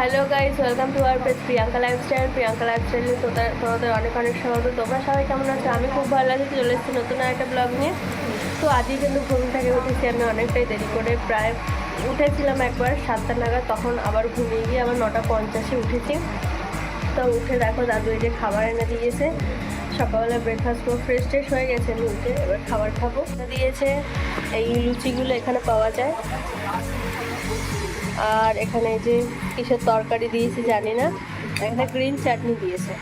Hello guys welcome to our page Priyanka lifestyle Priyanka লাইফস্টাইলে তোমাদের অনেক অনেক স্বাগত। তোমরা সবাই কেমন আছো? আমি খুব ভালো আছি। চলে এসেছি নতুন একটা ব্লগ নিয়ে। তো আজই কিন্তু ঘুম থেকে উঠেছি। আমি অনেকটাই দেরি করে প্রায় উঠেছিলাম একবার। সাতটা নাগাদ তখন আবার ঘুমিয়ে গিয়ে আবার নটা পঞ্চাশে উঠেছি। তো উঠে দেখো দাদু এই যে খাবার এনে দিয়েছে। সকালবেলা ব্রেকফাস্ট পুরো ফ্রেশ ট্রেশ হয়ে গেছে। আমি উঠে এবার খাবার খাব। দিয়েছে এই লুচিগুলো এখানে পাওয়া যায়। আর এখানে যে কিসের তরকারি দিয়েছে জানি না, এখানে গ্রিন চাটনি দিয়েছে।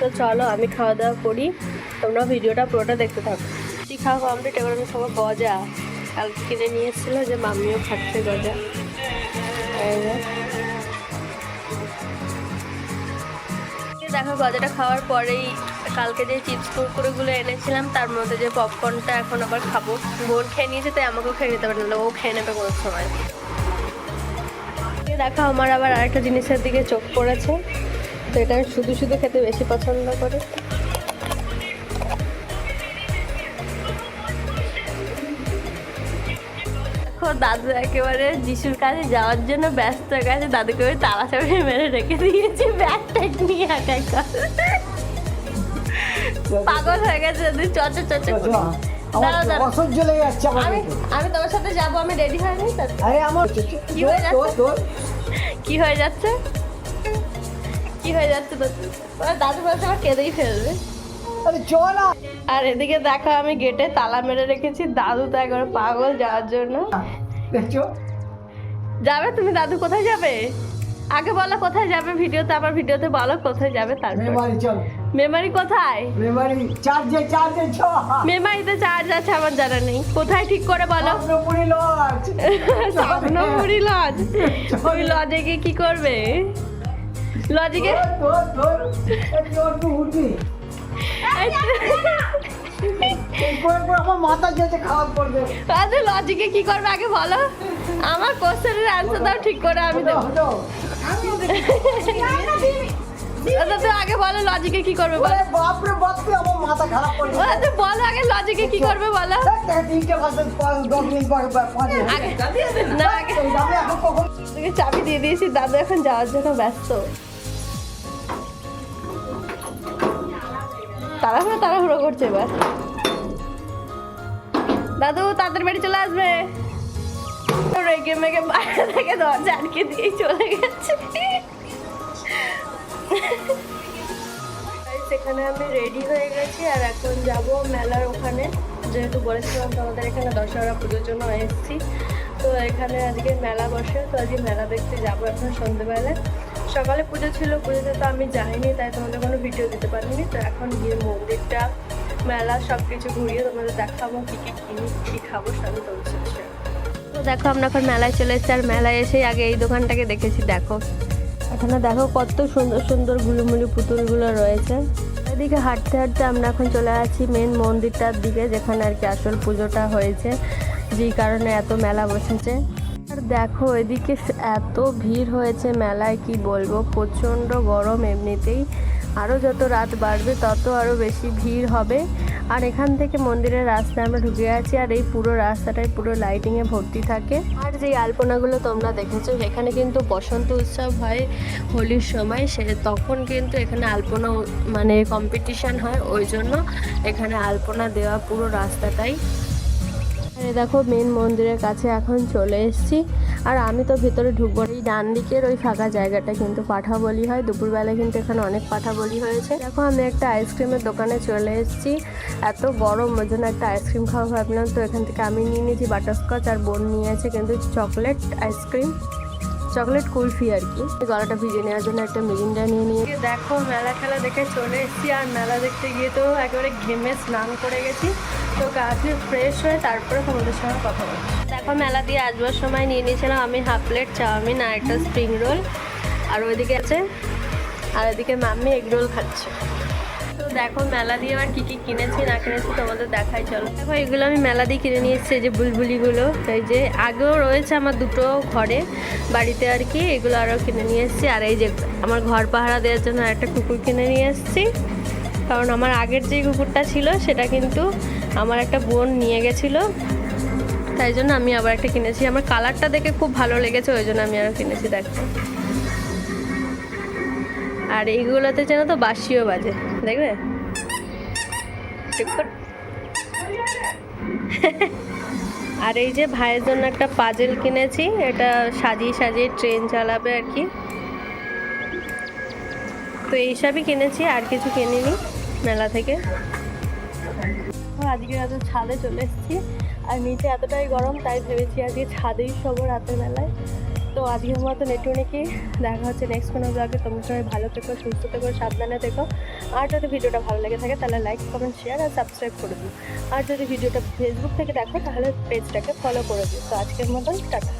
তো চলো আমি খাওয়া দাওয়া করি, তোমরা ভিডিওটা পুরোটা দেখতে থাকো। কি খাওয়া কমপ্লিট এবার আমি খাব গজা। কালকে কিনে নিয়ে এসেছিল যে মাম্মিও খাচ্ছে গজা। দেখো গজাটা খাওয়ার পরেই কালকে যে চিপস কুরকুরেগুলো এনেছিলাম, তার মধ্যে যে পপকর্নটা এখন আবার খাব। বোন খেয়ে নিয়েছে, তাই আমাকেও খেয়ে নিতে পারে না ও খেয়ে নেবে কোনো সময়। এই দেখো আমার আবার আরেকটা জিনিসের দিকে চোখ পড়েছে। তো এটা আমি শুধু শুধু খেতে বেশি পছন্দ করি। দাদু একেবারে যিশুর কাছে যাওয়ার জন্য ব্যস্ত গেছে। দাদুকে ওই তালা চাবি মেরে রেখে দিয়েছি ব্যাগ ট্যাগ নিয়ে একা পাগল হয়ে গেছে দাদু চচে চচে করে। দাঁড়াও, আমার দাঁড়াও। অসহ্য লেগে যাচ্ছে আমার আমি তোমার সাথে যাব আমি রেডি হয়নি আরে আমার কি হয়ে যাচ্ছে? তোর তোর কি হয়ে যাচ্ছে? কি হয়ে যাচ্ছে তো দাদু বলছে আমার কেঁদেই ফেলবে। আরে চল আর এদিকে দেখো আমি গেটে তালা মেরে রেখেছি। দাদু তো একবার পাগল যাওয়ার জন্য। দেখছ? যাবে? তুমি দাদু কোথায় যাবে? আগে বলো কোথায় যাবে ভিডিওতে আমার ভিডিওতে বলো কোথায় যাবে তারপর। চল। মেমারি কোথায়? মেমারি চার্জে চার্জে চ মেমারিতে চার্জ আছে আমার জানা নেই। কোথায় ঠিক করে বলো? স্বপ্নপুরি লজ স্বপ্নপুরি লজ ওই লজে গিয়ে কি করবে? লজে গিয়ে তোর তোর খারাপ করবে তাহলে লজিকে কি করবে আগে বলো? আমার কোশ্চেনের অ্যান্সার দাও ঠিক করে আমি দেবো। আচ্ছা আগে বলো লজিকে কি করবে বলো। বাপ রে বাপ তুই আমার মাথা খারাপ করবি আচ্ছা বলো আগে লজিকে কি করবে বলো। তিনটে ভাষা দশ মিনিট পর পাঁচ আগে না। আগে। এখন কখন তোকে চাবি দিয়ে দিয়েছি দাদু এখন যাওয়ার জন্য ব্যস্ত। তাড়াহুড়ো তাড়াহুড়ো করছে এবার। দাদু তাদের বাড়ি চলে আসবে। রেগে মেগে বাইরে থেকে দরজা আটকে দিয়ে চলে গেছে। সেখানে আমি রেডি হয়ে গেছি আর এখন যাব মেলার ওখানে। যেহেতু বলেছিলাম তো আমাদের এখানে দশহরা পুজোর জন্য এসেছি। তো এখানে আজকে মেলা বসে, তো আজকে মেলা দেখতে যাব এখন সন্ধ্যেবেলায় সকালে পুজো ছিল, পুজোতে তো আমি যাইনি, তাই তোমাদের কোনো ভিডিও দিতে পারিনি। তো এখন গিয়ে মন্দিরটা, মেলা সব কিছু ঘুরিয়ে তোমাদের দেখাবো কী কী কিনি, কী খাব সবই তোমাদের তো দেখো আমরা এখন মেলায় চলে এসেছি, আর মেলায় এসেই আগে এই দোকানটাকে দেখেছি, দেখো। এখানে দেখো কত সুন্দর সুন্দর গুলুমুলি পুতুলগুলো রয়েছে। এদিকে হাঁটতে হাঁটতে আমরা এখন চলে আছি মেন মন্দিরটার দিকে, যেখানে আর কি আসল পুজোটা হয়েছে, যেই কারণে এত মেলা বসেছে। আর দেখো, এদিকে এত ভিড় হয়েছে মেলায়, কি বলব? প্রচণ্ড গরম এমনিতেই। আরও যত রাত বাড়বে, তত আরও বেশি ভিড় হবে। আর এখান থেকে মন্দিরের রাস্তায় আমরা ঢুকে আছি, আর এই পুরো রাস্তাটাই পুরো লাইটিংয়ে ভর্তি থাকে। আর যেই আলপনাগুলো তোমরা দেখেছ, সেখানে কিন্তু বসন্ত উৎসব হয়, হোলির সময়। সে তখন কিন্তু এখানে আলপনা মানে কম্পিটিশান হয়, ওই জন্য এখানে আলপনা দেওয়া পুরো রাস্তাটাই। দেখো মেন মন্দিরের কাছে এখন চলে এসেছি। আর আমি তো ভেতরে ঢুকবো এই ডান দিকের ওই ফাঁকা জায়গাটা কিন্তু পাঠা বলি হয়। দুপুরবেলা কিন্তু এখানে অনেক পাঠা বলি হয়েছে। দেখো, আমি একটা আইসক্রিমের দোকানে চলে এসেছি। এত গরম ওই জন্য একটা আইসক্রিম খাওয়া ভাবলাম। তো এখান থেকে আমি নিয়ে নিয়েছি বাটারস্কচ আর বোন নিয়েছে কিন্তু chocolate ice cream. Chocolate kulfi আর কি। গলাটা ভিজে নেওয়ার জন্য একটা মিরিন্ডা নিয়ে নিয়ে দেখো, মেলা খেলা দেখে চলে এসেছি, আর মেলা দেখতে গিয়ে তো একেবারে ঘেমে স্নান করে গেছি। তো ধুয়ে ফ্রেশ হয়ে তারপরে তোমাদের সঙ্গে কথা বলছি দেখো, মেলা দিয়ে আসবার সময় নিয়ে নিয়েছিলাম আমি হাফ প্লেট চাউমিন আর একটা স্প্রিং রোল আর ওইদিকে আছে, আর ওইদিকে মাম্মি এগ রোল খাচ্ছে। দেখো, মেলা দিয়ে আর কি কি কিনেছি, না কিনেছি তোমাদের দেখাই, চলো। দেখো, এগুলো আমি মেলা দিয়ে কিনে নিয়ে এসেছি, এই যে বুলবুলিগুলো। এই যে আগেও রয়েছে আমার দুটো ঘরে বাড়িতে আর কি, এগুলো আরও কিনে নিয়ে এসেছি। আর এই যে আমার ঘর পাহারা দেওয়ার জন্য একটা কুকুর কিনে নিয়ে এসেছি। কারণ আমার আগের যে কুকুরটা ছিল, সেটা কিন্তু আমার একটা বোন নিয়ে গেছিল। তাই জন্য আমি আবার একটা কিনেছি। আমার কালারটা দেখে খুব ভালো লেগেছে, ওই জন্য আমি আরও কিনেছি, দেখো। আর এইগুলোতে যেন তো বাসিও বাজে দেখবে আর এই যে ভাইয়ের জন্য একটা পাজেল কিনেছি, এটা সাজিয়ে সাজিয়ে ট্রেন চালাবে আর কি। তো এইসবই কিনেছি, আর কিছু কিনিনি মেলা থেকে। আজকে রাতে ছাদে চলে এসেছি, আর নিচে এতটাই গরম, তাই ভেবেছি আজকে ছাদেই শোবো রাতের বেলায়। তো আজকের মতন একটু নাকি দেখা হচ্ছে নেক্সট কোনো ব্লগে তোমরা সবাই ভালো থেকো, সুস্থ থেকো, সাবধানে থেকো। আর যদি ভিডিওটা ভালো লেগে থাকে, তাহলে লাইক কমেন্ট শেয়ার আর সাবস্ক্রাইব করে দিও। আর যদি ভিডিওটা ফেসবুক থেকে দেখো, তাহলে পেজটাকে ফলো করে দিও। তো আজকের মতন, টাটা।